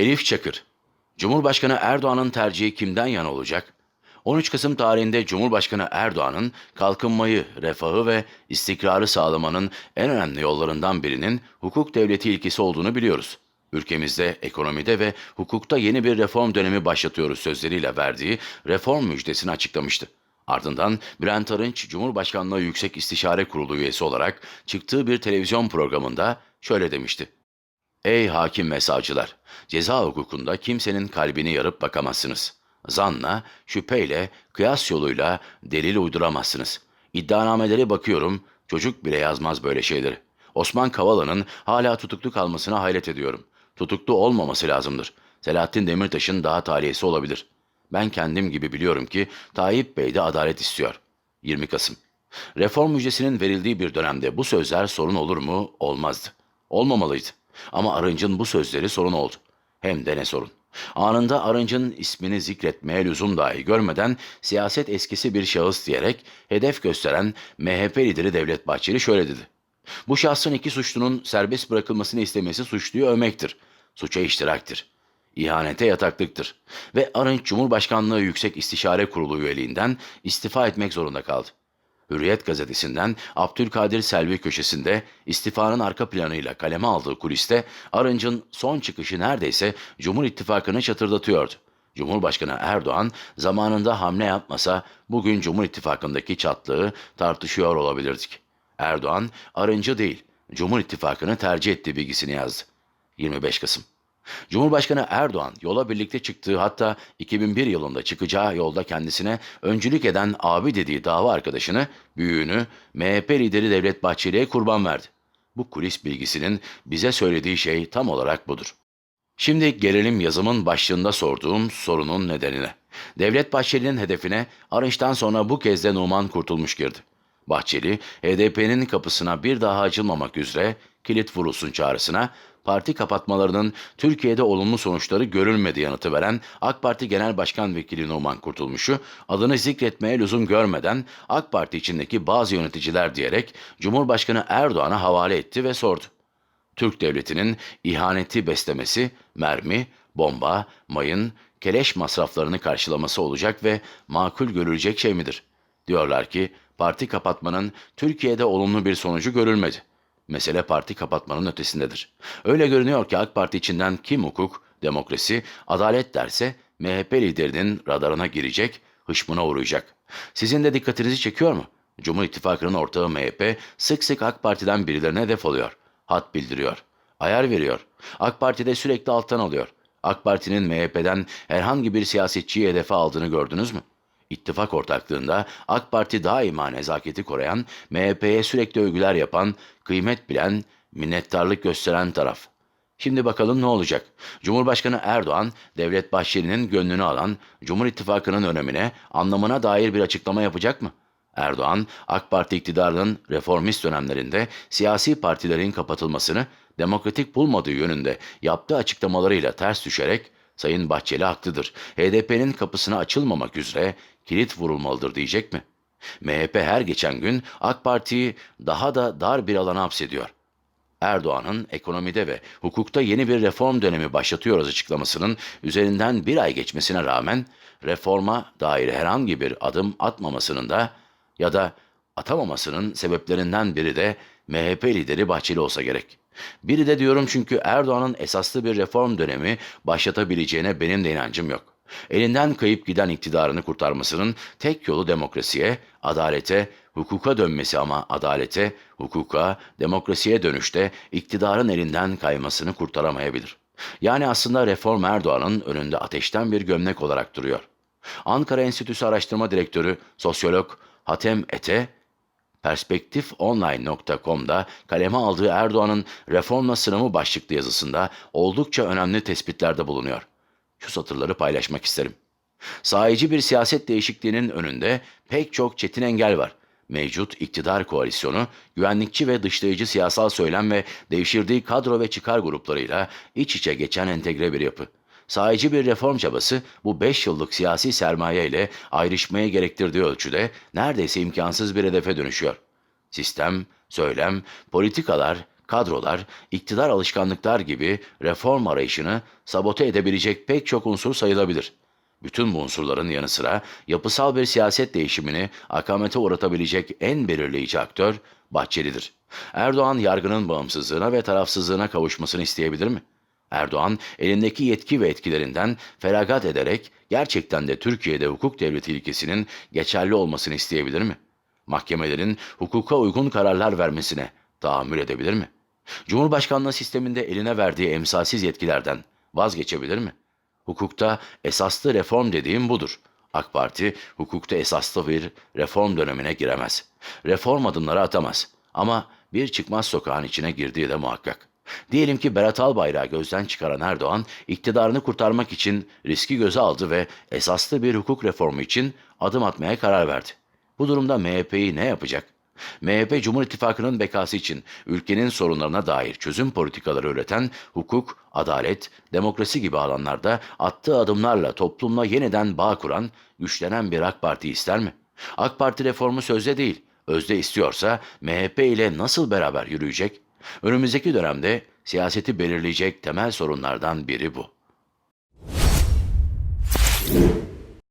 Elif Çakır Cumhurbaşkanı Erdoğan'ın tercihi kimden yana olacak? 13 Kasım tarihinde Cumhurbaşkanı Erdoğan'ın kalkınmayı, refahı ve istikrarı sağlamanın en önemli yollarından birinin hukuk devleti ilkesi olduğunu biliyoruz. Ülkemizde ekonomide ve hukukta yeni bir reform dönemi başlatıyoruz sözleriyle verdiği reform müjdesini açıklamıştı. Ardından Bülent Arınç, Cumhurbaşkanlığı Yüksek İstişare Kurulu üyesi olarak çıktığı bir televizyon programında şöyle demişti. Ey hakim ve savcılar! Ceza hukukunda kimsenin kalbini yarıp bakamazsınız. Zanla, şüpheyle, kıyas yoluyla delil uyduramazsınız. İddianameleri bakıyorum, çocuk bile yazmaz böyle şeyleri. Osman Kavala'nın hala tutuklu kalmasına hayret ediyorum. Tutuklu olmaması lazımdır. Selahattin Demirtaş'ın daha talihesi olabilir. Ben kendim gibi biliyorum ki Tayyip Bey de adalet istiyor. 20 Kasım Reform müjdesinin verildiği bir dönemde bu sözler sorun olur mu? Olmazdı. Olmamalıydı. Ama Arınç'ın bu sözleri sorun oldu. Hem de ne sorun. Anında Arınç'ın ismini zikretmeye lüzum dahi görmeden siyaset eskisi bir şahıs diyerek hedef gösteren MHP lideri Devlet Bahçeli şöyle dedi. Bu şahsın iki suçlunun serbest bırakılmasını istemesi suçluyu övmektir. Suça iştiraktir. İhanete yataklıktır. Ve Arınç Cumhurbaşkanlığı Yüksek İstişare Kurulu üyeliğinden istifa etmek zorunda kaldı. Hürriyet gazetesinden Abdülkadir Selvi köşesinde istifanın arka planıyla kaleme aldığı kuliste Arınç'ın son çıkışı neredeyse Cumhur İttifakı'nı çatırdatıyordu. Cumhurbaşkanı Erdoğan zamanında hamle yapmasa bugün Cumhur İttifakı'ndaki çatlığı tartışıyor olabilirdik. Erdoğan Arınç'ı değil Cumhur İttifakı'nı tercih ettiği bilgisini yazdı. 25 Kasım Cumhurbaşkanı Erdoğan yola birlikte çıktığı hatta 2001 yılında çıkacağı yolda kendisine öncülük eden abi dediği dava arkadaşını, büyüğünü MHP lideri Devlet Bahçeli'ye kurban verdi. Bu kulis bilgisinin bize söylediği şey tam olarak budur. Şimdi gelelim yazımın başlığında sorduğum sorunun nedenine. Devlet Bahçeli'nin hedefine Arınç'tan sonra bu kez de Numan Kurtulmuş girdi. Bahçeli, HDP'nin kapısına bir daha açılmamak üzere kilit vurulsun çağrısına parti kapatmalarının Türkiye'de olumlu sonuçları görülmedi yanıtı veren AK Parti Genel Başkan Vekili Numan Kurtulmuş'u adını zikretmeye lüzum görmeden AK Parti içindeki bazı yöneticiler diyerek Cumhurbaşkanı Erdoğan'a havale etti ve sordu. Türk devletinin ihaneti beslemesi, mermi, bomba, mayın, keleş masraflarını karşılaması olacak ve makul görülecek şey midir? Diyorlar ki parti kapatmanın Türkiye'de olumlu bir sonucu görülmedi. Mesele parti kapatmanın ötesindedir. Öyle görünüyor ki AK Parti içinden kim hukuk, demokrasi, adalet derse MHP liderinin radarına girecek, hışmına uğrayacak. Sizin de dikkatinizi çekiyor mu? Cumhur İttifakı'nın ortağı MHP sık sık AK Parti'den birilerine hedef oluyor. Hat bildiriyor. Ayar veriyor. AK Parti'de sürekli alttan alıyor. AK Parti'nin MHP'den herhangi bir siyasetçiyi hedefe aldığını gördünüz mü? İttifak ortaklığında AK Parti daima nezaketi koruyan, MHP'ye sürekli övgüler yapan, kıymet bilen, minnettarlık gösteren taraf. Şimdi bakalım ne olacak? Cumhurbaşkanı Erdoğan, Devlet Bahçeli'nin gönlünü alan Cumhur İttifakı'nın önemine, anlamına dair bir açıklama yapacak mı? Erdoğan, AK Parti iktidarının reformist dönemlerinde siyasi partilerin kapatılmasını demokratik bulmadığı yönünde yaptığı açıklamalarıyla ters düşerek Sayın Bahçeli haklıdır. HDP'nin kapısına açılmamak üzere kilit vurulmalıdır diyecek mi? MHP her geçen gün AK Parti'yi daha da dar bir alana hapsediyor. Erdoğan'ın ekonomide ve hukukta yeni bir reform dönemi başlatıyoruz açıklamasının üzerinden bir ay geçmesine rağmen reforma dair herhangi bir adım atmamasının da ya da atamamasının sebeplerinden biri de MHP lideri Bahçeli olsa gerek. Biri de diyorum çünkü Erdoğan'ın esaslı bir reform dönemi başlatabileceğine benim de inancım yok. Elinden kayıp giden iktidarını kurtarmasının tek yolu demokrasiye, adalete, hukuka dönmesi ama adalete, hukuka, demokrasiye dönüşte iktidarın elinden kaymasını kurtaramayabilir. Yani aslında reform Erdoğan'ın önünde ateşten bir gömlek olarak duruyor. Ankara Enstitüsü Araştırma Direktörü, sosyolog Hatem Ete, Perspektifonline.com'da kaleme aldığı Erdoğan'ın reformla sınavı başlıklı yazısında oldukça önemli tespitlerde bulunuyor. Şu satırları paylaşmak isterim. Sahici bir siyaset değişikliğinin önünde pek çok çetin engel var. Mevcut iktidar koalisyonu, güvenlikçi ve dışlayıcı siyasal söylem ve devşirdiği kadro ve çıkar gruplarıyla iç içe geçen entegre bir yapı. Sahici bir reform çabası bu 5 yıllık siyasi sermaye ile ayrışmaya gerektirdiği ölçüde neredeyse imkansız bir hedefe dönüşüyor. Sistem, söylem, politikalar, kadrolar, iktidar alışkanlıklar gibi reform arayışını sabote edebilecek pek çok unsur sayılabilir. Bütün bu unsurların yanı sıra yapısal bir siyaset değişimini akamete uğratabilecek en belirleyici aktör Bahçeli'dir. Erdoğan yargının bağımsızlığına ve tarafsızlığına kavuşmasını isteyebilir mi? Erdoğan elindeki yetki ve etkilerinden feragat ederek gerçekten de Türkiye'de hukuk devleti ilkesinin geçerli olmasını isteyebilir mi? Mahkemelerin hukuka uygun kararlar vermesine tahammül edebilir mi? Cumhurbaşkanlığı sisteminde eline verdiği emsalsiz yetkilerden vazgeçebilir mi? Hukukta esaslı reform dediğim budur. AK Parti hukukta esaslı bir reform dönemine giremez. Reform adımları atamaz. Ama bir çıkmaz sokağın içine girdiği de muhakkak. Diyelim ki Berat Albayrak'ı gözden çıkaran Erdoğan, iktidarını kurtarmak için riski göze aldı ve esaslı bir hukuk reformu için adım atmaya karar verdi. Bu durumda MHP'yi ne yapacak? MHP Cumhur İttifakı'nın bekası için ülkenin sorunlarına dair çözüm politikaları üreten hukuk, adalet, demokrasi gibi alanlarda attığı adımlarla toplumla yeniden bağ kuran, güçlenen bir AK Parti ister mi? AK Parti reformu sözde değil, özde istiyorsa MHP ile nasıl beraber yürüyecek? Önümüzdeki dönemde siyaseti belirleyecek temel sorunlardan biri bu.